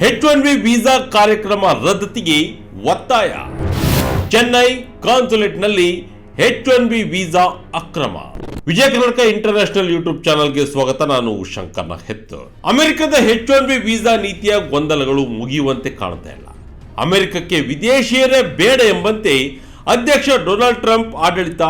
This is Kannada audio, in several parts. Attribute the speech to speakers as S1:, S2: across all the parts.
S1: ಹೆಚ್ ಒನ್ ಬಿ ವೀಸಾ ಕಾರ್ಯಕ್ರಮ ರದ್ದತಿಗೆ ಒತ್ತಾಯ. ಚೆನ್ನೈ ಕಾನ್ಸುಲೇಟ್ನಲ್ಲಿ ಹೆಚ್ ಒನ್ ಬಿ ವೀಸಾ ಅಕ್ರಮ. ವಿಜಯ ಕರ್ನಾಟಕ ಇಂಟರ್ನ್ಯಾಷನಲ್ ಯೂಟ್ಯೂಬ್ ಚಾನೆಲ್ಗೆ ಸ್ವಾಗತ, ನಾನು ಶಂಕರ್ನ ಹೆತ್ತು ಅಮೆರಿಕದ ಹೆಚ್ ಒನ್ ಬಿ ವೀಸಾ ನೀತಿಯ ಗೊಂದಲಗಳು ಮುಗಿಯುವಂತೆ ಕಾಣ್ತಾ ಇಲ್ಲ ಅಮೆರಿಕಕ್ಕೆ ವಿದೇಶಿಯರೇ ಬೇಡ ಎಂಬಂತೆ ಅಧ್ಯಕ್ಷ ಡೊನಾಲ್ಡ್ ಟ್ರಂಪ್ ಆಡಳಿತ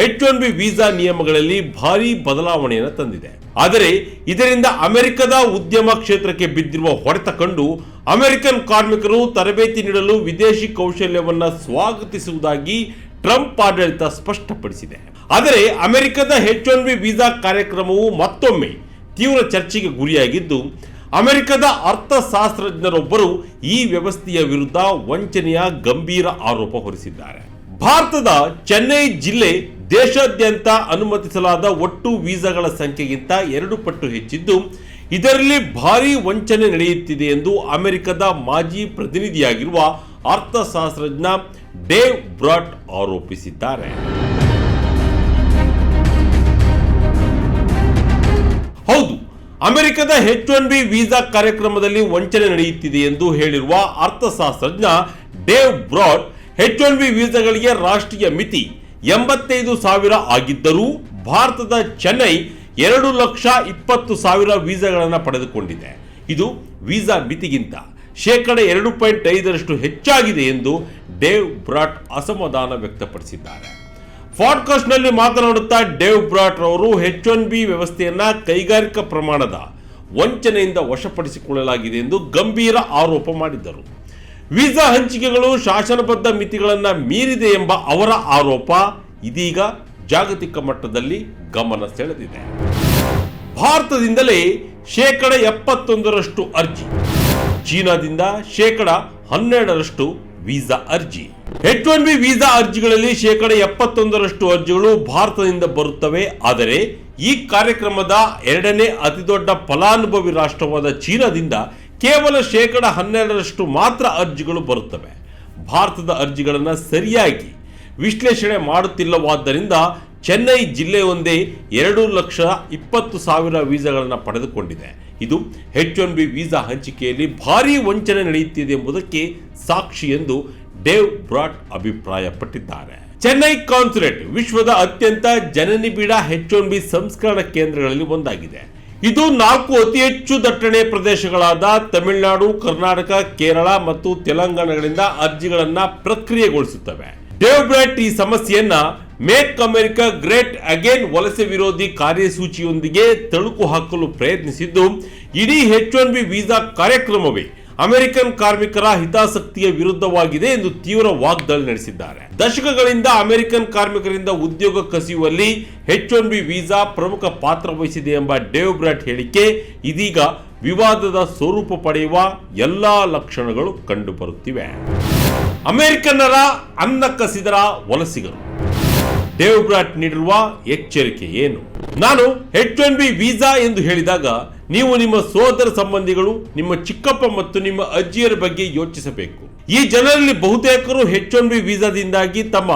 S1: ಹೆಚ್ ಒನ್ ಬಿ ವೀಸಾ ನಿಯಮಗಳಲ್ಲಿ ಭಾರಿ ಬದಲಾವಣೆಯನ್ನು ತಂದಿದೆ. ಆದರೆ ಇದರಿಂದ ಅಮೆರಿಕದ ಉದ್ಯಮ ಕ್ಷೇತ್ರಕ್ಕೆ ಬಿದ್ದಿರುವ ಹೊಡೆತ ಕಂಡು ಅಮೆರಿಕನ್ ಕಾರ್ಮಿಕರು ತರಬೇತಿ ನೀಡಲು ವಿದೇಶಿ ಕೌಶಲ್ಯವನ್ನು ಸ್ವಾಗತಿಸುವುದಾಗಿ ಟ್ರಂಪ್ ಆಡಳಿತ ಸ್ಪಷ್ಟಪಡಿಸಿದೆ. ಆದರೆ ಅಮೆರಿಕದ ಹೆಚ್ ಒನ್ ಬಿ ವೀಸಾ ಕಾರ್ಯಕ್ರಮವು ಮತ್ತೊಮ್ಮೆ ತೀವ್ರ ಚರ್ಚೆಗೆ ಗುರಿಯಾಗಿದ್ದು, ಅಮೆರಿಕದ ಅರ್ಥಶಾಸ್ತ್ರಜ್ಞರೊಬ್ಬರು ಈ ವ್ಯವಸ್ಥೆಯ ವಿರುದ್ಧ ವಂಚನೆಯ ಗಂಭೀರ ಆರೋಪ ಹೊರಿಸಿದ್ದಾರೆ. ಭಾರತದ ಚೆನ್ನೈ ಜಿಲ್ಲೆ ದೇಶಾದ್ಯಂತ ಅನುಮತಿಸಲಾದ ಒಟ್ಟು ವೀಸಾಗಳ ಸಂಖ್ಯೆಗಿಂತ ಎರಡು ಪಟ್ಟು ಹೆಚ್ಚಿದ್ದು, ಇದರಲ್ಲಿ ಭಾರಿ ವಂಚನೆ ನಡೆಯುತ್ತಿದೆ ಎಂದು ಅಮೆರಿಕದ ಮಾಜಿ ಪ್ರತಿನಿಧಿಯಾಗಿರುವ ಅರ್ಥಶಾಸ್ತ್ರಜ್ಞ ಡೇವ್ ಬ್ರಾಟ್ ಆರೋಪಿಸಿದ್ದಾರೆ. ಹೌದು, ಅಮೆರಿಕದ ಹೆಚ್ ಒನ್ ಬಿ ವೀಸಾ ಕಾರ್ಯಕ್ರಮದಲ್ಲಿ ವಂಚನೆ ನಡೆಯುತ್ತಿದೆ ಎಂದು ಹೇಳಿರುವ ಅರ್ಥಶಾಸ್ತ್ರಜ್ಞ Dave Brat H one B ವೀಸಾಗಳಿಗೆ ರಾಷ್ಟ್ರೀಯ ಮಿತಿ ಎಂಬತ್ತೈದು ಸಾವಿರ ಆಗಿದ್ದರೂ ಭಾರತದ ಚೆನ್ನೈ ಎರಡು ಲಕ್ಷ ಇಪ್ಪತ್ತು ಸಾವಿರ ವೀಸಾಗಳನ್ನು ಪಡೆದುಕೊಂಡಿದೆ. ಇದು ವೀಸಾ ಮಿತಿಗಿಂತ ಶೇಕಡ ಎರಡು ಪಾಯಿಂಟ್ ಐದರಷ್ಟು ಹೆಚ್ಚಾಗಿದೆ ಎಂದು ಡೇವ್ ಬ್ರಾಟ್ ಅಸಮಾಧಾನ ವ್ಯಕ್ತಪಡಿಸಿದ್ದಾರೆ. ಪಾಡ್ಕಾಸ್ಟ್ನಲ್ಲಿ ಮಾತನಾಡುತ್ತಾ ಡೇವ್ ಬ್ರಾಟ್ ಅವರು ಹೆಚ್ ಒನ್ ಬಿ ವ್ಯವಸ್ಥೆಯನ್ನ ಕೈಗಾರಿಕಾ ಪ್ರಮಾಣದ ವಂಚನೆಯಿಂದ ವಶಪಡಿಸಿಕೊಳ್ಳಲಾಗಿದೆ ಎಂದು ಗಂಭೀರ ಆರೋಪ ಮಾಡಿದ್ದರು. ವೀಸಾ ಹಂಚಿಕೆಗಳು ಶಾಸನಬದ್ಧ ಮಿತಿಗಳನ್ನು ಮೀರಿದೆ ಎಂಬ ಅವರ ಆರೋಪ ಇದೀಗ ಜಾಗತಿಕ ಮಟ್ಟದಲ್ಲಿ ಗಮನ ಸೆಳೆದಿದೆ. ಭಾರತದಿಂದಲೇ ಶೇಕಡ ಎಪ್ಪತ್ತೊಂದರಷ್ಟು ಅರ್ಜಿ, ಚೀನಾದಿಂದ ಶೇಕಡ ಹನ್ನೆರಡರಷ್ಟು ವೀಸಾ ಅರ್ಜಿ. ಹೆಚ್ ಒನ್ ಬಿ ವೀಸಾ ಅರ್ಜಿಗಳಲ್ಲಿ ಶೇಕಡ ಎಪ್ಪತ್ತೊಂದರಷ್ಟು ಅರ್ಜಿಗಳು ಭಾರತದಿಂದ ಬರುತ್ತವೆ. ಆದರೆ ಈ ಕಾರ್ಯಕ್ರಮದ ಎರಡನೇ ಅತಿದೊಡ್ಡ ಫಲಾನುಭವಿ ರಾಷ್ಟ್ರವಾದ ಚೀನಾದಿಂದ ಕೇವಲ ಶೇಕಡ ಹನ್ನೆರಡರಷ್ಟು ಮಾತ್ರ ಅರ್ಜಿಗಳು ಬರುತ್ತವೆ. ಭಾರತದ ಅರ್ಜಿಗಳನ್ನು ಸರಿಯಾಗಿ ವಿಶ್ಲೇಷಣೆ ಮಾಡುತ್ತಿಲ್ಲವಾದ್ದರಿಂದ ಚೆನ್ನೈ ಜಿಲ್ಲೆಯೊಂದೇ ಎರಡು ಲಕ್ಷ ಇಪ್ಪತ್ತು ಸಾವಿರ ವೀಸಾಗಳನ್ನು ಪಡೆದುಕೊಂಡಿದೆ. ಇದು ಹೆಚ್ ಒನ್ ಬಿ ವೀಸಾ ಹಂಚಿಕೆಯಲ್ಲಿ ಭಾರೀ ವಂಚನೆ ನಡೆಯುತ್ತಿದೆ ಎಂಬುದಕ್ಕೆ ಸಾಕ್ಷಿ ಎಂದು ಡೇವ್ ಬ್ರಾಟ್ ಅಭಿಪ್ರಾಯಪಟ್ಟಿದ್ದಾರೆ. ಚೆನ್ನೈ ಕಾನ್ಸುಲೇಟ್ ವಿಶ್ವದ ಅತ್ಯಂತ ಜನನಿಬಿಡ ಹೆಚ್ ಒನ್ ಬಿ ಸಂಸ್ಕರಣ ಕೇಂದ್ರಗಳಲ್ಲಿ ಒಂದಾಗಿದೆ. ಇದು ನಾಲ್ಕು ಅತಿ ಹೆಚ್ಚು ದಟ್ಟಣೆ ಪ್ರದೇಶಗಳಾದ ತಮಿಳುನಾಡು, ಕರ್ನಾಟಕ, ಕೇರಳ ಮತ್ತು ತೆಲಂಗಾಣಗಳಿಂದ ಅರ್ಜಿಗಳನ್ನ ಪ್ರಕ್ರಿಯೆಗೊಳಿಸುತ್ತವೆ. ಡೇವ್ ಬ್ರಾಟ್ ಈ ಸಮಸ್ಯೆಯನ್ನ ಮೇಕ್ ಅಮೆರಿಕ ಗ್ರೇಟ್ ಅಗೇನ್ ವಲಸೆ ವಿರೋಧಿ ಕಾರ್ಯಸೂಚಿಯೊಂದಿಗೆ ತಳುಕು ಹಾಕಲು ಪ್ರಯತ್ನಿಸಿದ್ದು, ಇಡೀ ಹೆಚ್ ಒನ್ ಬಿ ವೀಸಾ ಕಾರ್ಯಕ್ರಮವೇ. ಅಮೆರಿಕನ್ ಕಾರ್ಮಿಕರ ಹಿತಾಸಕ್ತಿಯ ವಿರುದ್ಧವಾಗಿದೆ ಎಂದು ತೀವ್ರ ವಾಗ್ದಾಳಿ ನಡೆಸಿದ್ದಾರೆ. ದಶಕಗಳಿಂದ ಅಮೆರಿಕನ್ ಕಾರ್ಮಿಕರಿಂದ ಉದ್ಯೋಗ ಕಸಿಯುವಲ್ಲಿ ಹೆಚ್ ಒನ್ ಬಿ ವೀಸಾ ಪ್ರಮುಖ ಪಾತ್ರ ವಹಿಸಿದೆ ಎಂಬ ಡೇವ್ ಬ್ರಾಟ್ ಹೇಳಿಕೆ ಇದೀಗ ವಿವಾದದ ಸ್ವರೂಪ ಪಡೆಯುವ ಎಲ್ಲಾ ಲಕ್ಷಣಗಳು ಕಂಡುಬರುತ್ತಿವೆ. ಅಮೆರಿಕನ್ನರ ಅನ್ನ ಕಸಿದರ ವಲಸಿಗರು. ಡೇವ್ ಬ್ರಾಟ್ ನೀಡಿರುವ ಎಚ್ಚರಿಕೆ ಏನು? ನಾನು ಹೆಚ್ ಒನ್ ಬಿ ವೀಸಾ ಎಂದು ಹೇಳಿದಾಗ ನೀವು ನಿಮ್ಮ ಸೋದರ ಸಂಬಂಧಿಗಳು, ನಿಮ್ಮ ಚಿಕ್ಕಪ್ಪ ಮತ್ತು ನಿಮ್ಮ ಅಜ್ಜಿಯರ ಬಗ್ಗೆ ಯೋಚಿಸಬೇಕು. ಈ ಜನರಲ್ಲಿ ಬಹುತೇಕರು ಹೆಚ್ ಒನ್ ಬಿ ವೀಸಾದಿಂದಾಗಿ ತಮ್ಮ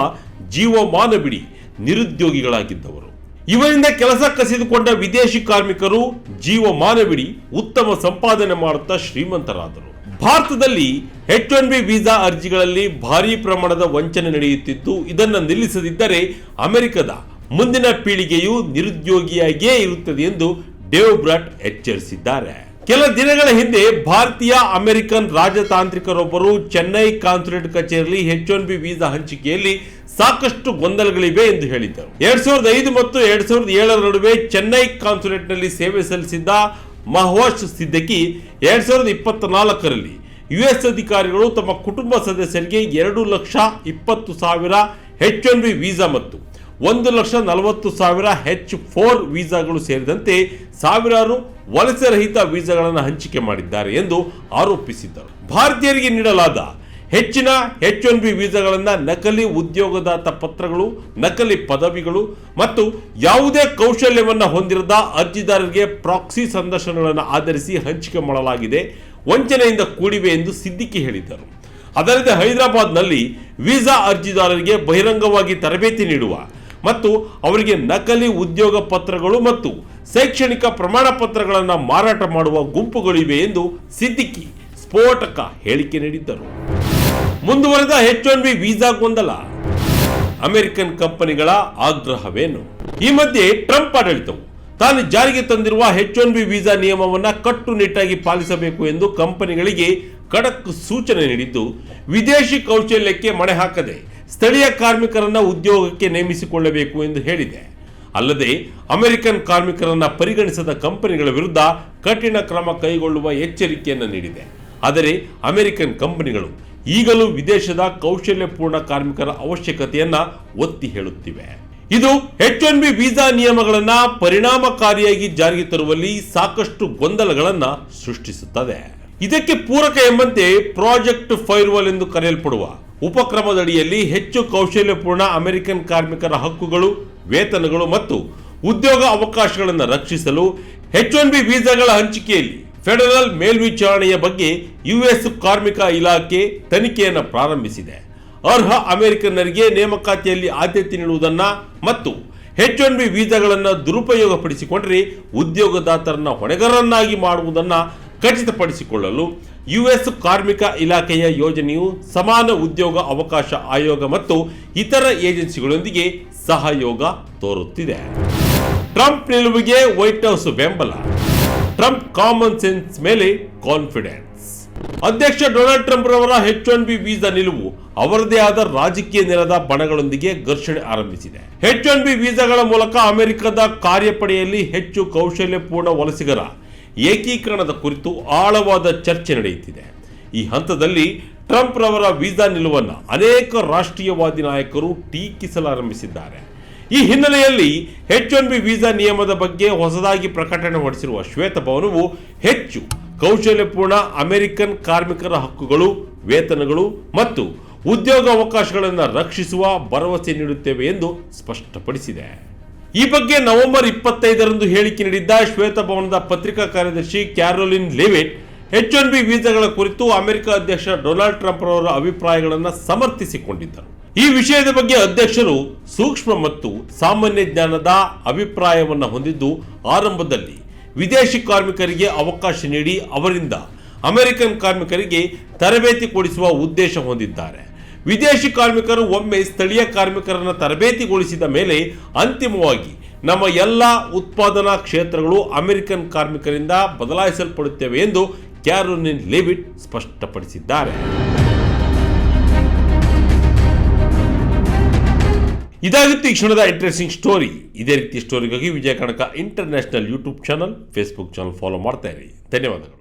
S1: ಜೀವಮಾನ ಬಿಡಿ, ನಿರುದ್ಯೋಗಿಗಳಾಗಿದ್ದವರು. ಇವರಿಂದ ಕೆಲಸ ಕಸಿದುಕೊಂಡ ವಿದೇಶಿ ಕಾರ್ಮಿಕರು ಜೀವಮಾನ ಬಿಡಿ, ಉತ್ತಮ ಸಂಪಾದನೆ ಮಾಡುತ್ತಾ ಶ್ರೀಮಂತರಾದರು. ಭಾರತದಲ್ಲಿ ಹೆಚ್ ಒನ್ ಬಿ ವೀಸಾ ಅರ್ಜಿಗಳಲ್ಲಿ ಭಾರೀ ಪ್ರಮಾಣದ ವಂಚನೆ ನಡೆಯುತ್ತಿತ್ತು. ಇದನ್ನು ನಿಲ್ಲಿಸದಿದ್ದರೆ ಅಮೆರಿಕದ ಮುಂದಿನ ಪೀಳಿಗೆಯು ನಿರುದ್ಯೋಗಿಯಾಗಿಯೇ ಇರುತ್ತದೆ ಎಂದು ಡೇವ್ ಬ್ರಟ್ ಎಚ್ಚರಿಸಿದ್ದಾರೆ. ಕೆಲ ದಿನಗಳ ಹಿಂದೆ ಭಾರತೀಯ ಅಮೆರಿಕನ್ ರಾಜತಾಂತ್ರಿಕರೊಬ್ಬರು ಚೆನ್ನೈ ಕಾನ್ಸುಲೇಟ್ ಕಚೇರಿಯಲ್ಲಿ ಹೆಚ್ ಒನ್ ಬಿ ವೀಸಾ ಹಂಚಿಕೆಯಲ್ಲಿ ಸಾಕಷ್ಟು ಗೊಂದಲಗಳಿವೆ ಎಂದು ಹೇಳಿದ್ದರು. ಎರಡ್ ಸಾವಿರದ ಐದು ಮತ್ತು ಎರಡ್ ಸಾವಿರದ ಏಳರ ನಡುವೆ ಚೆನ್ನೈ ಕಾನ್ಸುಲೇಟ್ನಲ್ಲಿ ಸೇವೆ ಸಲ್ಲಿಸಿದ್ದ ಮಹೋಶ್ ಸಿದ್ದಕಿ ಎರಡ್ ಸಾವಿರದ ಇಪ್ಪತ್ತ ನಾಲ್ಕರಲ್ಲಿ ಯುಎಸ್ ಅಧಿಕಾರಿಗಳು ತಮ್ಮ ಕುಟುಂಬ ಸದಸ್ಯರಿಗೆ ಎರಡು ಲಕ್ಷ ಇಪ್ಪತ್ತು ಸಾವಿರ ಹೆಚ್ ಒನ್ ಬಿ ವೀಸಾ ಮತ್ತು ಒಂದು ಲಕ್ಷ ನಲವತ್ತು ಸಾವಿರ ಹೆಚ್ ಫೋರ್ ವೀಸಾಗಳು ಸೇರಿದಂತೆ ಸಾವಿರಾರು ವಲಸೆ ರಹಿತ ವೀಸಾಗಳನ್ನು ಹಂಚಿಕೆ ಮಾಡಿದ್ದಾರೆ ಎಂದು ಆರೋಪಿಸಿದ್ದರು. ಭಾರತೀಯರಿಗೆ ನೀಡಲಾದ ಹೆಚ್ಚಿನ ಹೆಚ್ ಒನ್ ಬಿ ವೀಸಾಗಳನ್ನು ನಕಲಿ ಉದ್ಯೋಗದಾತ ಪತ್ರಗಳು, ನಕಲಿ ಪದವಿಗಳು ಮತ್ತು ಯಾವುದೇ ಕೌಶಲ್ಯವನ್ನು ಹೊಂದಿರದ ಅರ್ಜಿದಾರರಿಗೆ ಪ್ರಾಕ್ಸಿ ಸಂದರ್ಶನಗಳನ್ನು ಆಧರಿಸಿ ಹಂಚಿಕೆ ಮಾಡಲಾಗಿದೆ, ವಂಚನೆಯಿಂದ ಕೂಡಿವೆ ಎಂದು ಸಿದ್ದಿಕಿ ಹೇಳಿದ್ದರು. ಅದಲ್ಲದೆ ಹೈದರಾಬಾದ್ನಲ್ಲಿ ವೀಸಾ ಅರ್ಜಿದಾರರಿಗೆ ಬಹಿರಂಗವಾಗಿ ತರಬೇತಿ ನೀಡುವ ಮತ್ತು ಅವರಿಗೆ ನಕಲಿ ಉದ್ಯೋಗ ಪತ್ರಗಳು ಮತ್ತು ಶೈಕ್ಷಣಿಕ ಪ್ರಮಾಣ ಪತ್ರಗಳನ್ನು ಮಾರಾಟ ಮಾಡುವ ಗುಂಪುಗಳಿವೆ ಎಂದು ಸಿದ್ದಿಕಿ ಸ್ಫೋಟಕ ಹೇಳಿಕೆ ನೀಡಿದ್ದರು. ಮುಂದುವರೆದ ಎಚ್ ಒನ್ ಬಿ ವೀಸಾ ಗೊಂದಲ. ಅಮೆರಿಕನ್ ಕಂಪನಿಗಳ ಆಗ್ರಹವೇನು? ಈ ಮಧ್ಯೆ ಟ್ರಂಪ್ ಆಡಳಿತವು. ತಾನು ಜಾರಿಗೆ ತಂದಿರುವ ಎಚ್ ಒನ್ ಬಿ ವೀಸಾ ನಿಯಮವನ್ನು ಕಟ್ಟುನಿಟ್ಟಾಗಿ ಪಾಲಿಸಬೇಕು ಎಂದು ಕಂಪನಿಗಳಿಗೆ ಖಡಕ್ ಸೂಚನೆ ನೀಡಿದ್ದು, ವಿದೇಶಿ ಕೌಶಲ್ಯಕ್ಕೆ ಮಣೆ ಹಾಕದೆ ಸ್ಥಳೀಯ ಕಾರ್ಮಿಕರನ್ನ ಉದ್ಯೋಗಕ್ಕೆ ನೇಮಿಸಿಕೊಳ್ಳಬೇಕು ಎಂದು ಹೇಳಿದೆ. ಅಲ್ಲದೆ, ಅಮೆರಿಕನ್ ಕಾರ್ಮಿಕರನ್ನ ಪರಿಗಣಿಸದ ಕಂಪನಿಗಳ ವಿರುದ್ಧ ಕಠಿಣ ಕ್ರಮ ಕೈಗೊಳ್ಳುವ ಎಚ್ಚರಿಕೆಯನ್ನು ನೀಡಿದೆ. ಆದರೆ, ಅಮೆರಿಕನ್ ಕಂಪನಿಗಳು ಈಗಲೂ ವಿದೇಶದ ಕೌಶಲ್ಯಪೂರ್ಣ ಕಾರ್ಮಿಕರ ಅವಶ್ಯಕತೆಯನ್ನ ಒತ್ತಿ ಹೇಳುತ್ತಿವೆ. ಇದು ಎಚ್ ಒನ್ ಬಿ ವೀಸಾ ನಿಯಮಗಳನ್ನ ಪರಿಣಾಮಕಾರಿಯಾಗಿ ಜಾರಿಗೆ ತರುವಲ್ಲಿ ಸಾಕಷ್ಟು ಗೊಂದಲಗಳನ್ನ ಸೃಷ್ಟಿಸುತ್ತದೆ. ಇದಕ್ಕೆ ಪೂರಕ ಎಂಬಂತೆ ಪ್ರಾಜೆಕ್ಟ್ ಫೈರ್ವಾಲ್ ಎಂದು ಕರೆಯಲ್ಪಡುವ ಉಪಕ್ರಮದಡಿಯಲ್ಲಿ ಹೆಚ್ಚು ಕೌಶಲ್ಯಪೂರ್ಣ ಅಮೆರಿಕನ್ ಕಾರ್ಮಿಕರ ಹಕ್ಕುಗಳು, ವೇತನಗಳು ಮತ್ತು ಉದ್ಯೋಗ ಅವಕಾಶಗಳನ್ನು ರಕ್ಷಿಸಲು ಹೆಚ್ ಒನ್ ಬಿ ವೀಸಾಗಳ ಹಂಚಿಕೆಯಲ್ಲಿ ಫೆಡರಲ್ ಮೇಲ್ವಿಚಾರಣೆಯ ಬಗ್ಗೆ ಯುಎಸ್ ಕಾರ್ಮಿಕ ಇಲಾಖೆ ತನಿಖೆಯನ್ನು ಪ್ರಾರಂಭಿಸಿದೆ. ಅರ್ಹ ಅಮೆರಿಕನ್ನರಿಗೆ ನೇಮಕಾತಿಯಲ್ಲಿ ಆದ್ಯತೆ ನೀಡುವುದನ್ನ ಮತ್ತು ಹೆಚ್ ಒನ್ ಬಿ ವೀಸಾಗಳನ್ನು ದುರುಪಯೋಗಪಡಿಸಿಕೊಂಡರೆ ಉದ್ಯೋಗದಾತರನ್ನ ಹೊಣೆಗಾರರನ್ನಾಗಿ ಮಾಡುವುದನ್ನ ಖಚಿತಪಡಿಸಿಕೊಳ್ಳಲು ಯುಎಸ್ ಕಾರ್ಮಿಕ ಇಲಾಖೆಯ ಯೋಜನೆಯು ಸಮಾನ ಉದ್ಯೋಗ ಅವಕಾಶ ಆಯೋಗ ಮತ್ತು ಇತರ ಏಜೆನ್ಸಿಗಳೊಂದಿಗೆ ಸಹಯೋಗ ತೋರುತ್ತಿದೆ. ಟ್ರಂಪ್ ನಿಲುವಿಗೆ ವೈಟ್ ಹೌಸ್ ಬೆಂಬಲ. ಟ್ರಂಪ್ ಕಾಮನ್ ಸೆನ್ಸ್ ಮೇಲೆ ಕಾನ್ಫಿಡೆನ್ಸ್. ಅಧ್ಯಕ್ಷ ಡೊನಾಲ್ಡ್ ಟ್ರಂಪ್ ರವರ ಹೆಚ್ ಒನ್ ಬಿ ವೀಸಾ ನಿಲುವು ಅವರದೇ ಆದ ರಾಜಕೀಯ ನೆಲದ ಬಣಗಳೊಂದಿಗೆ ಘರ್ಷಣೆ ಆರಂಭಿಸಿದೆ. ಹೆಚ್ ಒನ್ ಬಿ ವೀಸಾಗಳ ಮೂಲಕ ಅಮೆರಿಕದ ಕಾರ್ಯಪಡೆಯಲ್ಲಿ ಹೆಚ್ಚು ಕೌಶಲ್ಯಪೂರ್ಣ ವಲಸಿಗರ ಏಕೀಕರಣದ ಕುರಿತು ಆಳವಾದ ಚರ್ಚೆ ನಡೆಯುತ್ತಿದೆ. ಈ ಹಂತದಲ್ಲಿ ಟ್ರಂಪ್ ರವರ ವೀಸಾ ನಿಲುವನ್ನು ಅನೇಕ ರಾಷ್ಟ್ರೀಯವಾದಿ ನಾಯಕರು ಟೀಕಿಸಲಾರಂಭಿಸಿದ್ದಾರೆ. ಈ ಹಿನ್ನೆಲೆಯಲ್ಲಿ ಹೆಚ್ ಒನ್ ಬಿ ವೀಸಾ ನಿಯಮದ ಬಗ್ಗೆ ಹೊಸದಾಗಿ ಪ್ರಕಟಣೆ ಹೊರಡಿಸಿರುವ ಶ್ವೇತಭವನವು ಹೆಚ್ಚು ಕೌಶಲ್ಯಪೂರ್ಣ ಅಮೆರಿಕನ್ ಕಾರ್ಮಿಕರ ಹಕ್ಕುಗಳು, ವೇತನಗಳು ಮತ್ತು ಉದ್ಯೋಗ ಅವಕಾಶಗಳನ್ನು ರಕ್ಷಿಸುವ ಭರವಸೆ ನೀಡುತ್ತೇವೆ ಎಂದು ಸ್ಪಷ್ಟಪಡಿಸಿದೆ. ಈ ಬಗ್ಗೆ ನವೆಂಬರ್ ಇಪ್ಪತ್ತೈದರಂದು ಹೇಳಿಕೆ ನೀಡಿದ್ದ ಶ್ವೇತಭವನದ ಪತ್ರಿಕಾ ಕಾರ್ಯದರ್ಶಿ Caroline Leavitt, H one B ವೀಸಾಗಳ ಕುರಿತು ಅಮೆರಿಕ ಅಧ್ಯಕ್ಷ ಡೊನಾಲ್ಡ್ ಟ್ರಂಪ್ ರವರ ಅಭಿಪ್ರಾಯಗಳನ್ನು ಸಮರ್ಥಿಸಿಕೊಂಡಿದ್ದರು. ಈ ವಿಷಯದ ಬಗ್ಗೆ ಅಧ್ಯಕ್ಷರು ಸೂಕ್ಷ್ಮ ಮತ್ತು ಸಾಮಾನ್ಯ ಜ್ಞಾನದ ಅಭಿಪ್ರಾಯವನ್ನು ಹೊಂದಿದ್ದು, ಆರಂಭದಲ್ಲಿ ವಿದೇಶಿ ಕಾರ್ಮಿಕರಿಗೆ ಅವಕಾಶ ನೀಡಿ, ಅವರಿಂದ ಅಮೆರಿಕನ್ ಕಾರ್ಮಿಕರಿಗೆ ತರಬೇತಿ ಕೊಡಿಸುವ ಉದ್ದೇಶ ಹೊಂದಿದ್ದಾರೆ. ವಿದೇಶಿ ಕಾರ್ಮಿಕರು ಒಮ್ಮೆ ಸ್ಥಳೀಯ ಕಾರ್ಮಿಕರನ್ನು ತರಬೇತಿಗೊಳಿಸಿದ ಮೇಲೆ ಅಂತಿಮವಾಗಿ ನಮ್ಮ ಎಲ್ಲ ಉತ್ಪಾದನಾ ಕ್ಷೇತ್ರಗಳು ಅಮೆರಿಕನ್ ಕಾರ್ಮಿಕರಿಂದ ಬದಲಾಯಿಸಲ್ಪಡುತ್ತೇವೆ ಎಂದು ಕ್ಯಾರೋಲಿನ್ ಲೇವಿಟ್ ಸ್ಪಷ್ಟಪಡಿಸಿದ್ದಾರೆ. ಇದಾಗಿತ್ತು ಈ ಕ್ಷಣದ ಇಂಟ್ರೆಸ್ಟಿಂಗ್ ಸ್ಟೋರಿ ಇದೇ ರೀತಿ ಸ್ಟೋರಿಗಾಗಿ Vijaya Kanaka international YouTube channel Facebook channel follow ಮಾಡ್ತಾ ಇರಿ. ಧನ್ಯವಾದಗಳು.